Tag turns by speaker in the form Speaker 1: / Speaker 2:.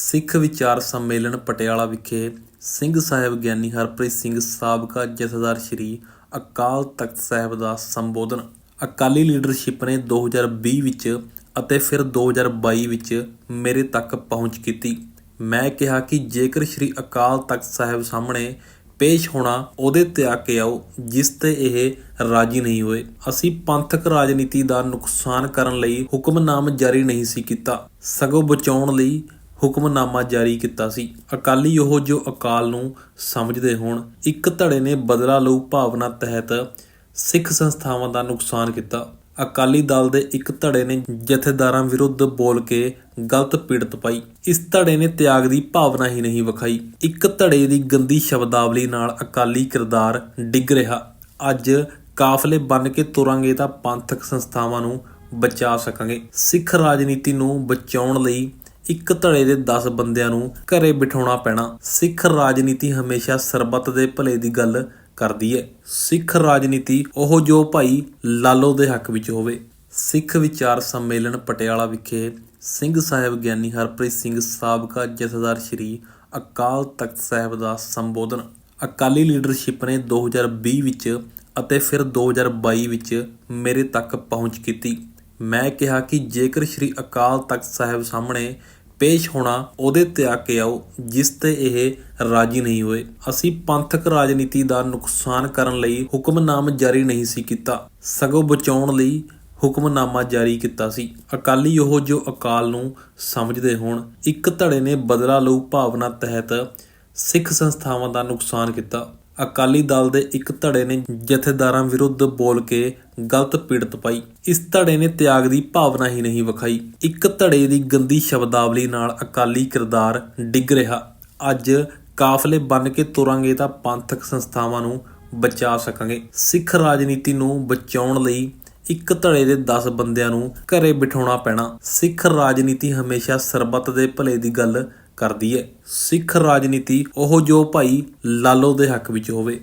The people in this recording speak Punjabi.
Speaker 1: ਸਿੱਖ ਵਿਚਾਰ ਸੰਮੇਲਨ ਪਟਿਆਲਾ ਵਿਖੇ ਸਿੰਘ ਸਾਹਿਬ ਗਿਆਨੀ ਹਰਪ੍ਰੀਤ ਸਿੰਘ ਸਾਬਕਾ ਜਥੇਦਾਰ ਸ਼੍ਰੀ ਅਕਾਲ ਤਖਤ ਸਾਹਿਬ ਦਾ ਸੰਬੋਧਨ। ਅਕਾਲੀ ਲੀਡਰਸ਼ਿਪ ਨੇ 2020 ਵਿੱਚ ਅਤੇ ਫਿਰ 2022 ਵਿੱਚ ਮੇਰੇ ਤੱਕ ਪਹੁੰਚ ਕੀਤੀ। ਮੈਂ ਕਿਹਾ ਕਿ ਜੇਕਰ ਸ਼੍ਰੀ ਅਕਾਲ ਤਖਤ ਸਾਹਿਬ ਸਾਹਮਣੇ ਪੇਸ਼ ਹੋਣਾ, ਉਹਦੇ ਤੇ ਆ ਕੇ ਆਓ, ਜਿਸ ਤੇ ਇਹ ਰਾਜੀ ਨਹੀਂ ਹੋਏ। ਅਸੀਂ ਪੰਥਕ ਰਾਜਨੀਤੀ ਦਾ ਨੁਕਸਾਨ ਕਰਨ ਲਈ ਹੁਕਮਨਾਮ ਜਾਰੀ ਨਹੀਂ ਸੀ ਕੀਤਾ। ਸਗੋਂ ਬਚਾਉਣ ਲਈ ਹੁਕਮਨਾਮਾ ਜਾਰੀ ਕੀਤਾ ਸੀ। ਅਕਾਲੀ ਉਹ ਜੋ ਅਕਾਲ ਨੂੰ ਸਮਝਦੇ ਹੋਣ, ਇੱਕ ਧੜੇ ਨੇ ਬਦਲਾ ਲਊ ਭਾਵਨਾ ਤਹਿਤ ਸਿੱਖ ਸੰਸਥਾਵਾਂ ਦਾ ਨੁਕਸਾਨ ਕੀਤਾ। ਅਕਾਲੀ ਦਲ ਦੇ ਇੱਕ ਧੜੇ ਨੇ ਜਥੇਦਾਰਾਂ ਵਿਰੁੱਧ ਬੋਲ ਕੇ ਗਲਤ ਪੀੜਤ ਪਾਈ। ਇਸ ਧੜੇ ਨੇ ਤਿਆਗ ਦੀ ਭਾਵਨਾ ਹੀ ਨਹੀਂ ਵਿਖਾਈ। ਇੱਕ ਧੜੇ ਦੀ ਗੰਦੀ ਸ਼ਬਦਾਵਲੀ ਨਾਲ ਅਕਾਲੀ ਕਿਰਦਾਰ ਡਿੱਗ ਰਿਹਾ। ਅੱਜ ਕਾਫਲੇ ਬਨ ਕੇ ਤੁਰਾਂਗੇ ਤਾਂ ਪੰਥਕ ਸੰਸਥਾਵਾਂ ਨੂੰ ਬਚਾ ਸਕਾਂਗੇ। ਸਿੱਖ ਰਾਜਨੀਤੀ ਨੂੰ ਬਚਾਉਣ ਲਈ ਇੱਕ ਧੜੇ ਦੇ 10 ਬੰਦਿਆਂ ਨੂੰ ਘਰੇ ਬਿਠਾਉਣਾ ਪੈਣਾ। ਸਿੱਖ ਰਾਜਨੀਤੀ ਹਮੇਸ਼ਾ ਸਰਬੱਤ ਦੇ ਭਲੇ ਦੀ ਗੱਲ ਕਰਦੀ ਹੈ ਸਿੱਖ ਰਾਜਨੀਤੀ ਉਹ ਜੋ ਭਾਈ ਲਾਲੋ ਦੇ ਹੱਕ ਵਿੱਚ ਹੋਵੇ। ਸਿੱਖ ਵਿਚਾਰ ਸੰਮੇਲਨ ਪਟਿਆਲਾ ਵਿਖੇ ਸਿੰਘ ਸਾਹਿਬ ਗਿਆਨੀ ਹਰਪ੍ਰੀਤ ਸਿੰਘ ਸਾਬਕਾ ਜਥੇਦਾਰ ਸ਼੍ਰੀ ਅਕਾਲ ਤਖਤ ਸਾਹਿਬ ਦਾ ਸੰਬੋਧਨ। ਅਕਾਲੀ ਲੀਡਰਸ਼ਿਪ ਨੇ 2020 ਵਿੱਚ ਅਤੇ ਫਿਰ 2022 ਵਿੱਚ ਮੇਰੇ ਤੱਕ ਪਹੁੰਚ ਕੀਤੀ। ਮੈਂ ਕਿਹਾ ਕਿ ਜੇਕਰ ਸ਼੍ਰੀ ਅਕਾਲ ਤਖਤ ਸਾਹਿਬ ਸਾਹਮਣੇ ਪੇਸ਼ ਹੋਣਾ ਉਹਦੇ ਤੇ ਆ ਕੇ ਆਓ, ਜਿਸ ਤੇ ਇਹ ਰਾਜੀ ਨਹੀਂ ਹੋਏ। ਅਸੀਂ ਪੰਥਕ ਰਾਜਨੀਤੀ ਦਾ ਨੁਕਸਾਨ ਕਰਨ ਲਈ ਹੁਕਮਨਾਮ ਜਾਰੀ ਨਹੀਂ ਸੀ ਕੀਤਾ। ਸਗੋਂ ਬਚਾਉਣ ਲਈ ਹੁਕਮਨਾਮਾ ਜਾਰੀ ਕੀਤਾ ਸੀ। ਅਕਾਲੀ ਉਹ ਜੋ ਅਕਾਲ ਨੂੰ ਸਮਝਦੇ ਹੋਣ, ਇੱਕ ਧੜੇ ਨੇ ਬਦਲਾ ਲਊ ਭਾਵਨਾ ਤਹਿਤ ਸਿੱਖ ਸੰਸਥਾਵਾਂ ਦਾ ਨੁਕਸਾਨ ਕੀਤਾ। ਅਕਾਲੀ ਦਲ ਦੇ ਇੱਕ ਧੜੇ ਨੇ ਜਥੇਦਾਰਾਂ ਵਿਰੁੱਧ ਬੋਲ ਕੇ ਗਲਤ ਪੀੜਤ ਪਾਈ। ਇਸ ਧੜੇ ਨੇ ਤਿਆਗ ਦੀ ਭਾਵਨਾ ਹੀ ਨਹੀਂ ਵਿਖਾਈ। ਇੱਕ ਧੜੇ ਦੀ ਗੰਦੀ ਸ਼ਬਦਾਵਲੀ ਨਾਲ ਅਕਾਲੀ ਕਿਰਦਾਰ ਡਿੱਗ ਰਿਹਾ। ਅੱਜ ਕਾਫਲੇ ਬਨ ਕੇ ਤੁਰਾਂਗੇ ਤਾਂ ਪੰਥਕ ਸੰਸਥਾਵਾਂ ਨੂੰ ਬਚਾ ਸਕਾਂਗੇ। ਸਿੱਖ ਰਾਜਨੀਤੀ ਨੂੰ ਬਚਾਉਣ ਲਈ ਇੱਕ ਧੜੇ ਦੇ 10 ਬੰਦਿਆਂ ਨੂੰ ਘਰੇ ਬਿਠਾਉਣਾ ਪੈਣਾ। ਸਿੱਖ ਰਾਜਨੀਤੀ ਹਮੇਸ਼ਾ ਸਰਬੱਤ ਦੇ ਭਲੇ ਦੀ ਗੱਲ ਕਰਦੀ ਹੈ ਸਿੱਖ ਰਾਜਨੀਤੀ ਉਹ ਜੋ ਭਾਈ ਲਾਲੋ ਦੇ ਹੱਕ ਵਿੱਚ ਹੋਵੇ।